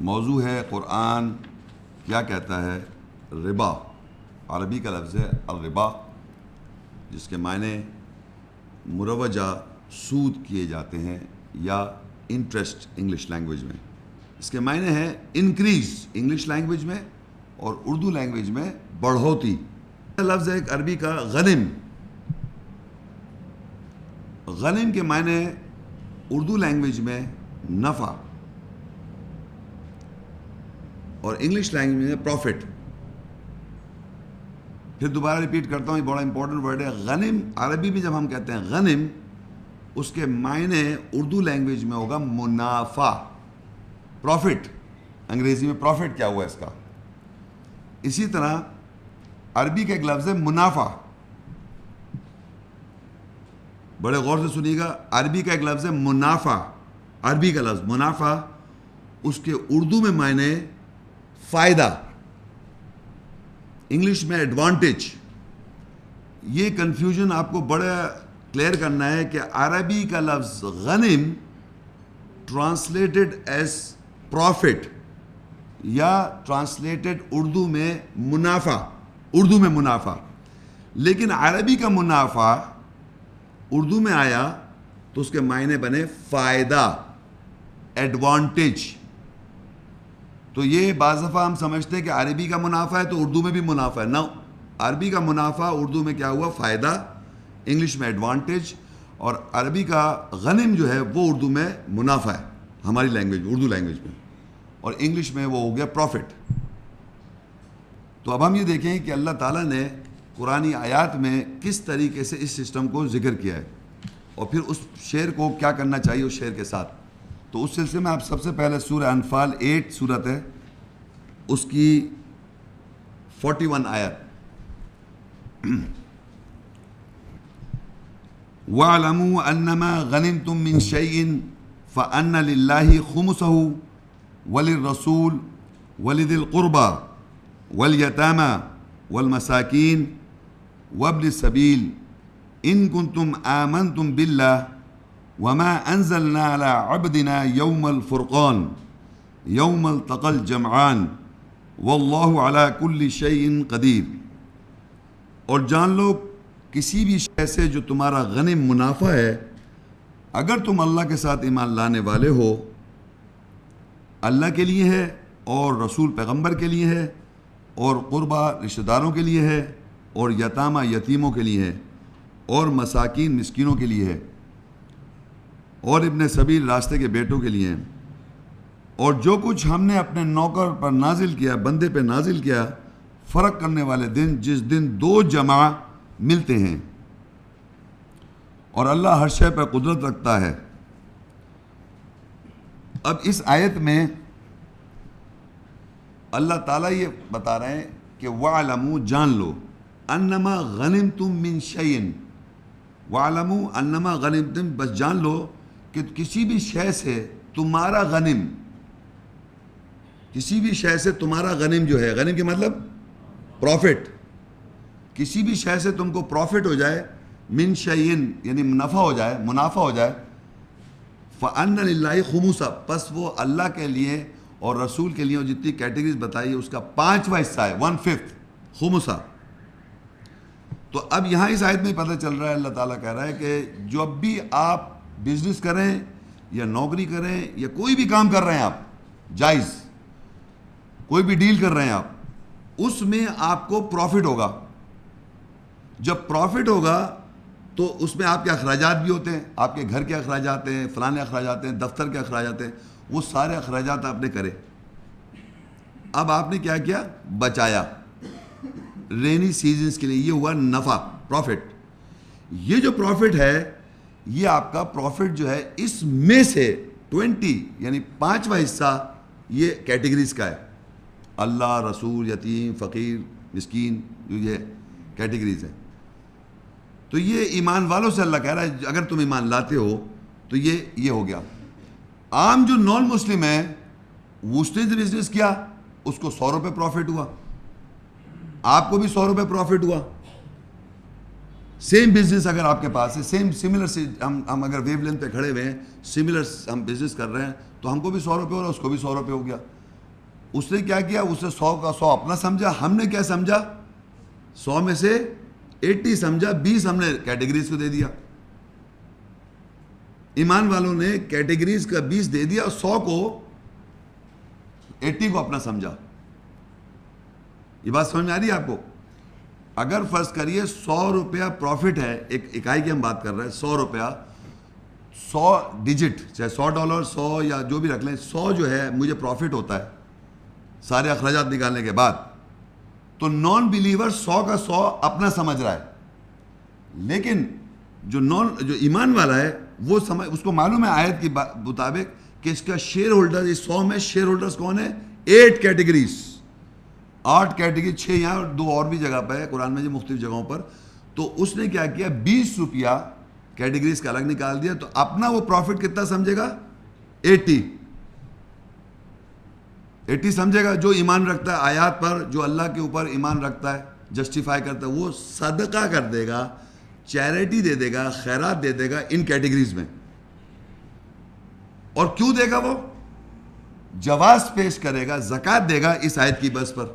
موضوع ہے قرآن، کیا کہتا ہے؟ ربا۔ عربی کا لفظ ہے الربا، جس کے معنی مروجہ سود کیے جاتے ہیں یا انٹرسٹ انگلش لینگویج میں۔ اس کے معنی ہے انکریز انگلش لینگویج میں اور اردو لینگویج میں بڑھوتی۔ لفظ ہے ایک عربی کا غنم۔ غنم کے معنی اردو لینگویج میں نفع۔ اور انگلش لینگویج میں پروفٹ پھر دوبارہ ریپیٹ کرتا ہوں، یہ بڑا امپورٹنٹ ورڈ ہے، غنم. عربی میں جب ہم کہتے ہیں غنم، اس کے معنی اردو لینگویج میں ہوگا منافع. پروفٹ انگریزی میں پروفٹ کیا ہوا اس کا؟ اسی طرح عربی کا ایک لفظ ہے منافع. بڑے غور سے سنیے گا، عربی کا ایک لفظ ہے منافع. عربی کا لفظ منافع، اس کے اردو میں معنی فائدہ۔ انگلش میں ایڈوانٹیج یہ کنفیوژن آپ کو بڑا کلیئر کرنا ہے کہ عربی کا لفظ غنم ٹرانسلیٹڈ ایز پروفٹ یا ٹرانسلیٹڈ اردو میں منافع، اردو میں منافع۔ لیکن عربی کا منافع اردو میں آیا تو اس کے معنی بنے فائدہ ایڈوانٹیج تو یہ بعض دفعہ ہم سمجھتے ہیں کہ عربی کا منافع ہے تو اردو میں بھی منافع ہے۔ نہ عربی کا منافع اردو میں کیا ہوا؟ فائدہ۔ انگلش میں ایڈوانٹیج اور عربی کا غنم جو ہے وہ اردو میں منافع ہے۔ ہماری لینگویج اردو لینگویج میں۔ اور انگلش میں وہ ہو گیا پروفٹ تو اب ہم یہ دیکھیں کہ اللہ تعالیٰ نے قرآن آیات میں کس طریقے سے اس سسٹم کو ذکر کیا ہے۔ اور پھر اس شعر کو کیا کرنا چاہیے اس شعر کے ساتھ؟ تو اس سلسلے میں آپ سب سے پہلے سورہ انفال ایٹ صورت ہے اس کی فورٹی ون آیت وَعْلَمُوا أَنَّمَا غَنِمْتُم مِّن شَيْءٍ فَأَنَّ لِلَّهِ خُمُسَهُ وَلِلرَّسُولِ وَلِذِي الْقُرْبَى وَالْيَتَامَى وَالْمَسَاكِينِ وَابْنِ السَّبِيلِ إِن كُنتُمْ آمَنتُم بِاللَّهِ وَمَا أَنزَلْنَا عَلَى عَبْدِنَا يَوْمَ الْفُرْقَانِ، يَوْمَ الْتَقَى الْجَمْعَانِ، وَاللَّهُ عَلَى كُلِّ شَيْءٍ قَدِيرٌ۔ اور جان لو، کسی بھی شے سے جو تمہارا غنم منافع ہے، اگر تم اللہ کے ساتھ ایمان لانے والے ہو، اللہ کے لیے ہے اور رسول پیغمبر کے لیے ہے، اور قربہ رشتہ داروں کے لیے ہے، اور یتامہ یتیموں کے لیے ہے، اور مساکین مسکینوں کے لیے ہے۔ اور ابن سبیل راستے کے بیٹوں کے لیے۔ ہیں اور جو کچھ ہم نے اپنے نوکر پر نازل کیا، بندے پہ نازل کیا، فرق کرنے والے دن جس دن دو جمع ملتے ہیں۔ اور اللہ ہر شے پر قدرت رکھتا ہے۔ اب اس آیت میں اللہ تعالیٰ یہ بتا رہے ہیں کہ وَعْلَمُوا جان لو۔ انما غنم تم من شعین وَعْلَمُوا انما غنم تم بس جان لو۔ کہ کسی بھی شے سے تمہارا غنم، کسی بھی شے سے تمہارا غنم جو ہے، غنم کے مطلب پروفٹ کسی بھی شے سے تم کو پروفٹ ہو جائے، من شعین یعنی منافع ہو جائے، منافع ہو جائے فن اللہ خموسا پس وہ اللہ کے لیے اور رسول کے لیے جتنی کیٹیگریز بتائی ہے اس کا پانچواں حصہ ہے ون ففتھ خموسا تو اب یہاں اس آیت میں پتہ چل رہا ہے، اللہ تعالیٰ کہہ رہا ہے کہ جب بھی آپ بزنس کریں یا نوکری کریں یا کوئی بھی کام کر رہے ہیں آپ، جائز، کوئی بھی ڈیل کر رہے ہیں آپ، اس میں آپ کو پروفٹ ہوگا۔ جب پروفٹ ہوگا تو اس میں آپ کے اخراجات بھی ہوتے ہیں، آپ کے گھر کے اخراجات ہیں فلانے اخراجات ہیں، دفتر کے اخراجات ہیں، وہ سارے اخراجات آپ نے کرے۔ اب آپ نے کیا کیا؟ بچایا۔ رینی سیزنز کے لیے یہ ہوا نفع پروفٹ یہ جو پروفٹ ہے یہ آپ کا پروفٹ جو ہے اس میں سے ٹوینٹی یعنی پانچواں حصہ یہ کیٹیگریز کا ہے۔ اللہ، رسول، یتیم، فقیر، مسکین، جو یہ کیٹیگریز ہیں۔ تو یہ ایمان والوں سے اللہ کہہ رہا ہے، اگر تم ایمان لاتے ہو تو یہ یہ ہو گیا۔ عام جو نان مسلم ہے اس نے بزنس کیا، اس کو سو روپے پروفٹ ہوا۔ آپ کو بھی سو روپے پروفٹ ہوا۔ سیم بزنس اگر آپ کے پاس ہے سیم سملر سے ہم ہم اگر ویو لینتھ پہ کھڑے ہوئے ہیں سملر ہم بزنس کر رہے ہیں، تو ہم کو بھی سو روپے ہو رہا اس کو بھی سو روپے ہو گیا۔ اس نے کیا کیا؟ اسے سو کا سو اپنا سمجھا۔ ہم نے کیا سمجھا؟ سو میں سے ایٹی سمجھا، بیس ہم نے کیٹیگریز کو دے دیا۔ ایمان والوں نے کیٹیگریز کا بیس دے دیا اور سو کو ایٹی کو اپنا سمجھا۔ یہ بات سمجھ میں آ رہی ہے آپ کو؟ اگر فرض کریے سو روپیہ پروفٹ ہے، ایک اکائی کی ہم بات کر رہے ہیں، سو روپیہ، سو ڈیجٹ چاہے سو ڈالر سو یا جو بھی رکھ لیں، سو جو ہے مجھے پروفٹ ہوتا ہے سارے اخراجات نکالنے کے بعد۔ تو نان بلیور سو کا سو اپنا سمجھ رہا ہے۔ لیکن جو نان جو ایمان والا ہے، وہ سمجھ، اس کو معلوم ہے آیت کی مطابق کہ اس کا شیئر ہولڈر اس سو میں شیئر ہولڈرز کون ہیں ایٹ کیٹیگریز آٹھ کیٹیگری، چھ یہاں اور دو اور بھی جگہ پہ ہے، قرآن میں مختلف جگہوں پر۔ تو اس نے کیا کیا؟ بیس روپیہ کیٹیگریز کا الگ نکال دیا۔ تو اپنا وہ پروفٹ کتنا سمجھے گا؟ ایٹی۔ ایٹی سمجھے گا، جو ایمان رکھتا ہے، آیات پر جو اللہ کے اوپر ایمان رکھتا ہے جسٹیفائی کرتا ہے، وہ صدقہ کر دے گا چیریٹی دے دے گا، خیرات دے دے گا ان کیٹیگریز میں۔ اور کیوں دے گا وہ؟ جواز پیش کرے گا، زکوٰۃ دے گا اس آیت کی بس پر۔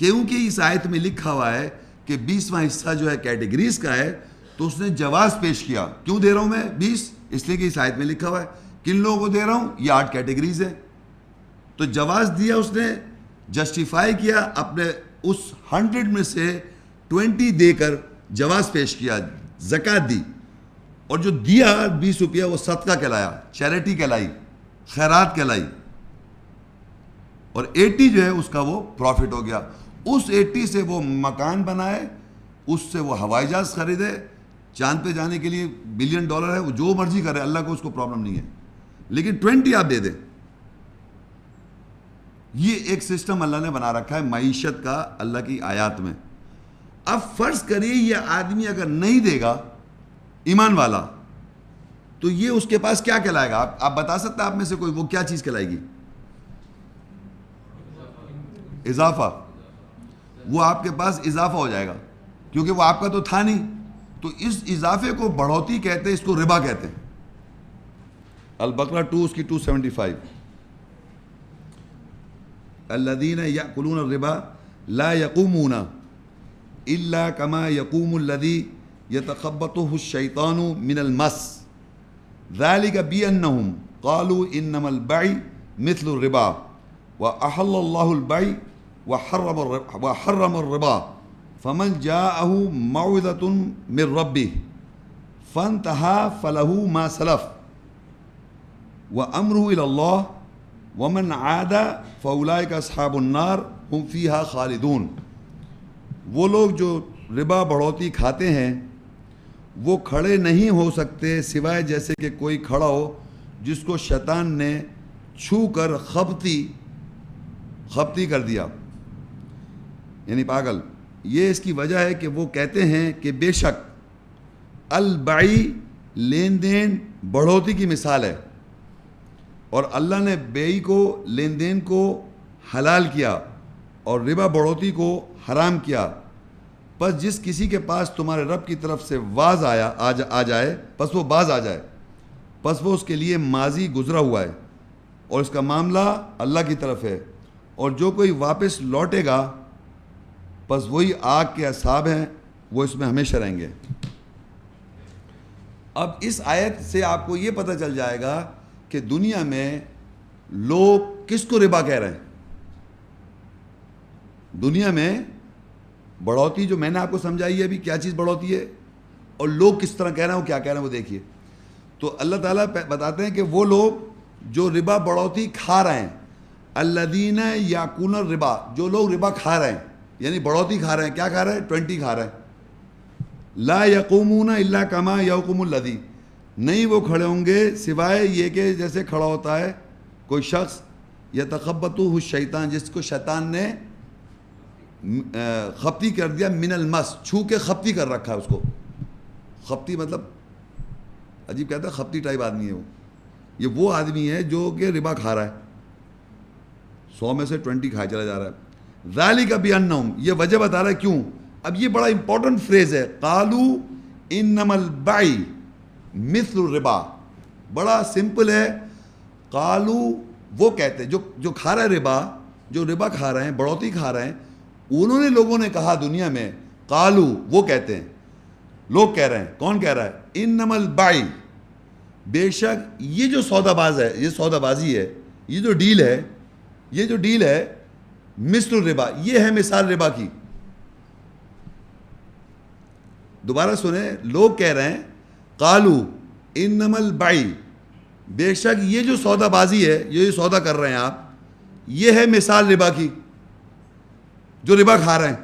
کیونکہ اس آیت میں لکھا ہوا ہے کہ بیسواں حصہ جو ہے کیٹیگریز کا ہے، تو اس نے جواز پیش کیا۔ کیوں دے رہا ہوں میں بیس؟ اس لیے کہ اس آیت میں لکھا ہوا ہے۔ کن لوگوں کو دے رہا ہوں؟ یہ آٹھ کیٹیگریز ہیں۔ تو جواز دیا اس نے جسٹیفائی کیا، اپنے اس ہنڈریڈ میں سے ٹوینٹی دے کر جواز پیش کیا، زکوٰۃ دی۔ اور جو دیا بیس روپیہ، وہ صدقہ کہلایا چیریٹی کہلائی، خیرات کہلائی۔ اور ایٹی جو ہے، اس کا وہ پروفٹ ہو گیا۔ اس ایٹی سے وہ مکان بنائے، اس سے وہ ہوائی جہاز خریدے۔ چاند پہ جانے کے لیے بلین ڈالر ہے، وہ جو مرضی کرے، اللہ کو اس کو پرابلم نہیں ہے۔ لیکن ٹوینٹی آپ دے دیں۔ یہ ایک سسٹم اللہ نے بنا رکھا ہے معیشت کا، اللہ کی آیات میں۔ اب فرض کریے یہ آدمی اگر نہیں دے گا ایمان والا، تو یہ اس کے پاس کیا کہلائے گا؟ آپ بتا سکتے ہیں آپ میں سے کوئی وہ کیا چیز کہلائے گی؟ اضافہ۔ وہ آپ کے پاس اضافہ ہو جائے گا۔ کیونکہ وہ آپ کا تو تھا نہیں۔ تو اس اضافے کو بڑھوتی کہتے ہیں، اس کو ربا کہتے ہیں۔ البقرہ ٹو اس کی ٹو سیونٹی فائیو الدین یا قلون الربا لا یقومون اللہ کما یقوم الدی یتخبط الشیطان من المس۔ ذلك بأنهم قالوا إنما البيع مثل الربا۔ وأحل الله البيع وحرم وحرم الربا. فمن جاءه موعظة من ربه. فانتهى فله ما سلف. وأمره إلى الله. ومن عاد فأولئك أصحاب النار. هم فيها خالدون. وہ لوگ جو ربا بڑھوتی کھاتے ہیں، وہ کھڑے نہیں ہو سکتے سوائے جیسے کہ کوئی کھڑا ہو، جس کو شیطان نے چھو کر خبتی خبتی کر دیا۔ یعنی پاگل، یہ اس کی وجہ ہے کہ وہ کہتے ہیں کہ بے شک البعی لین دین بڑھوتی کی مثال ہے۔ اور اللہ نے بیئی کو، لین دین کو حلال کیا اور ربا بڑھوتی کو حرام کیا۔ بس جس کسی کے پاس تمہارے رب کی طرف سے واز آیا آ جائے بس وہ باز آ جائے۔ بس وہ اس کے لیے ماضی گزرا ہوا ہے۔ اور اس کا معاملہ اللہ کی طرف ہے۔ اور جو کوئی واپس لوٹے گا بس وہی آگ کے اصحاب ہیں، وہ اس میں ہمیشہ رہیں گے۔ اب اس آیت سے آپ کو یہ پتہ چل جائے گا کہ دنیا میں لوگ کس کو ربا کہہ رہے ہیں۔ دنیا میں بڑھوتی جو میں نے آپ کو سمجھائی ہے ابھی کیا چیز بڑھوتی ہے اور لوگ کس طرح کہہ رہے ہیں وہ کیا کہہ رہے ہیں وہ دیکھیے۔ تو اللہ تعالیٰ بتاتے ہیں کہ وہ لوگ جو ربا بڑھوتی کھا رہے ہیں اللہ دین یا کونر ربا جو لوگ ربا کھا رہے ہیں۔ یعنی بڑھوتی کھا رہے ہیں، کیا کھا رہے ہیں؟ ٹوینٹی کھا رہے ہیں۔ لا یقومون اللہ کما یقوم الدی نہیں وہ کھڑے ہوں گے سوائے یہ کہ جیسے کھڑا ہوتا ہے کوئی شخص یا تخبت ہو شیطان جس کو شیطان نے خپتی کر دیا من المس، چھو کے خپتی کر رکھا ہے اس کو۔ خپتی مطلب عجیب کہتا ہے خپتی ٹائپ آدمی ہے وہ۔ یہ وہ آدمی ہے جو کہ ربا کھا رہا ہے۔ سو میں سے ٹوینٹی کھا چلا جا رہا ہے۔ ذالی کا بھی ان یہ وجہ بتا رہا ہے کیوں؟ اب یہ بڑا امپورٹنٹ فریز ہے کالو ان نمل بائی مثل ربا بڑا سمپل ہے کالو وہ کہتے جو جو کھا رہا ہے ربا، جو ربا کھا رہے ہیں بڑھوتی کھا رہے ہیں، انہوں نے لوگوں نے کہا دنیا میں، قالو وہ کہتے ہیں۔ لوگ کہہ رہے ہیں، کون کہہ رہا ہے؟ ان نمل بائی بے شک یہ جو سودا باز ہے، یہ سودا بازی ہے، یہ جو ڈیل ہے، یہ جو ڈیل ہے مثل ربا، یہ ہے مثال ربا کی۔ دوبارہ سنیں، لوگ کہہ رہے ہیں، قالو ان نمل بے شک یہ جو سودا بازی ہے، یہ جو سودا کر رہے ہیں آپ، یہ ہے مثال ربا کی، جو ربا کھا رہے ہیں۔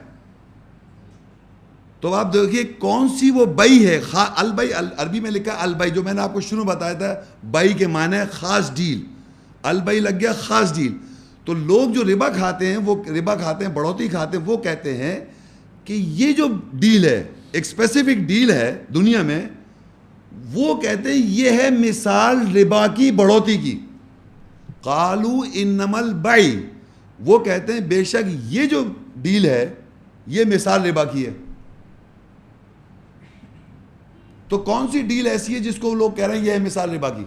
تو آپ دیکھیے کون سی وہ بئی ہے، خا، البئی عربی میں لکھا ہے البئی، جو میں نے آپ کو شروع بتایا تھا، بئی کے معنی ہے خاص ڈیل۔ البئی لگ گیا خاص ڈیل۔ تو لوگ جو ربا کھاتے ہیں، وہ ربا کھاتے ہیں، بڑھوتی کھاتے ہیں، وہ کہتے ہیں کہ یہ جو ڈیل ہے، ایک اسپیسیفک ڈیل ہے دنیا میں، وہ کہتے ہیں یہ ہے مثال ربا کی، بڑھوتی کی۔ قالو انمل بائی وہ کہتے ہیں بے شک یہ جو ڈیل ہے، یہ مثال ربا کی ہے۔ تو کون سی ڈیل ایسی ہے جس کو لوگ کہہ رہے ہیں یہ ہے مثال ربا کی؟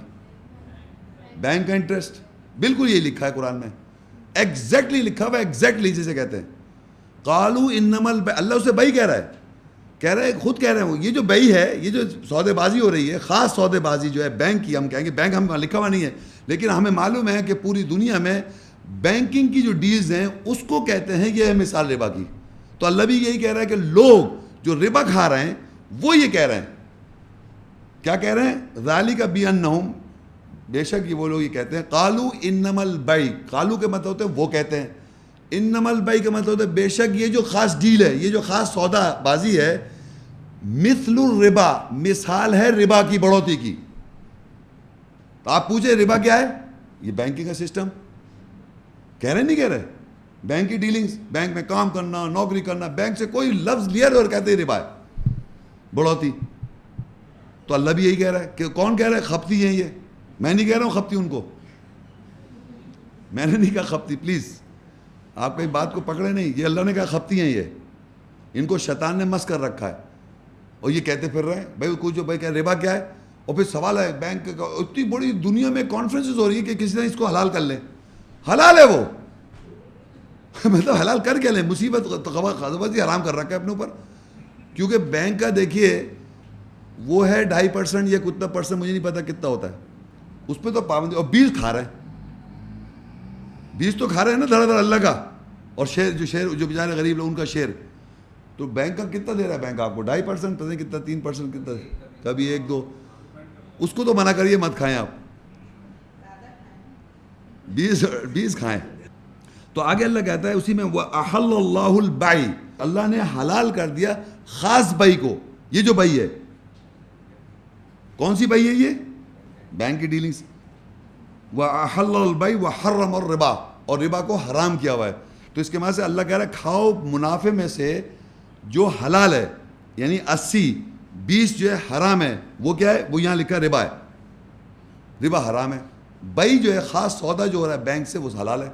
بینک کا انٹرسٹ بالکل یہ لکھا ہے قرآن میں۔ ایگزیکٹلی لکھا ہوا ایگزیکٹلی جسے کہتے ہیں۔ قالو انمل اللہ اسے بھائی کہہ رہا ہے۔ کہہ رہے ہیں خود کہہ رہے ہیں یہ جو بئی ہے، یہ جو سودے بازی ہو رہی ہے، خاص سودے بازی جو ہے، بینک کی ہم کہیں گے، بینک ہم لکھا ہوا نہیں ہے، لیکن ہمیں معلوم ہے کہ پوری دنیا میں بینکنگ کی جو ڈیلز ہیں، اس کو کہتے ہیں یہ ہے مثال ربا کی۔ تو اللہ بھی یہی کہہ رہا ہے کہ لوگ جو ربا کھا رہے ہیں، وہ یہ کہہ رہے ہیں۔ کیا کہہ رہے ہیں؟ ذالی کا بی ان بے شک یہ وہ لوگ یہ کہتے ہیں کالو ان نمل بائی کالو کے مطلب ہوتے ہیں، وہ کہتے ہیں۔ ان نمل بائی کا مطلب ہوتا ہے بے شک یہ جو خاص ڈیل ہے، یہ جو خاص سودا بازی ہے، مثل الربا، مثال ہے ربا کی بڑھوتی کی۔ تو آپ پوچھیں ربا کیا ہے؟ یہ بینکنگ کا سسٹم۔ کہہ رہے نہیں کہہ رہے۔ بینک کی ڈیلنگز، بینک میں کام کرنا، نوکری کرنا، بینک سے کوئی لفظ لیا اور کہتے ہیں ربا ہے۔ بڑھوتی۔ تو اللہ بھی یہی کہہ رہا ہے کہ کون کہہ رہا ہے؟ خپتی ہیں یہ۔ میں نہیں کہہ رہا ہوں خپتی ان کو۔ میں نے نہیں کہا خپتی، پلیز۔ آپ کئی بات کو پکڑے نہیں۔ یہ اللہ نے کہا خپتی ہیں یہ۔ ان کو شیطان نے مس کر رکھا ہے۔ اور یہ کہتے پھر رہے ہیں، بھائی کچھ جو بھائی کہ ربا کیا ہے؟ اور پھر سوال ہے، بینک کا اتنی بڑی دنیا میں کانفرنسز ہو رہی ہے کہ کسی نے اس کو حلال کر لیں۔ حلال ہے وہ۔ مطلب حلال کر کے لیں۔ مصیبت ہی حرام کر رکھا ہے اپنے اوپر۔ کیونکہ بینک کا دیکھیے، وہ ہے ڈھائی پرسنٹ یا کتنا پرسنٹ مجھے نہیں پتا کتنا ہوتا ہے۔ اس پہ تو پابندی اور بیس کھا رہے ہیں بیس تو کھا رہے ہیں نا دھڑا دھڑا اللہ کا۔ اور شیر جو شیر جو بیچارے غریب لوگ، ان کا شیر۔ تو بینک کا کتنا دے رہا ہے بینک آپ کو؟ ڈھائی پرسنٹ پتہ کتنا، تین پرسنٹ کتنا۔ کبھی ایک دو۔ اس کو تو منع کریے مت کھائیں آپ۔ بیس بیس کھائیں۔ تو آگے اللہ کہتا ہے، اسی میں وہ احل اللہ البائی۔ اللہ نے حلال کر دیا خاص بائی کو۔ یہ جو بائی ہے، کون سی بائی ہے یہ؟ بینک کی ڈیلنگس وہ احل البائی وہ حرم اور ربا اور ربا کو حرام کیا ہوا ہے۔ تو اس کے معنی سے اللہ کہہ رہا ہے، کھاؤ منافع میں سے جو حلال ہے یعنی اسی بیس جو ہے حرام ہے، وہ کیا ہے؟ وہ یہاں لکھا ربا ہے۔ ربا حرام ہے۔ بئی جو ہے، خاص سودا جو ہو رہا ہے بینک سے، وہ حلال ہے۔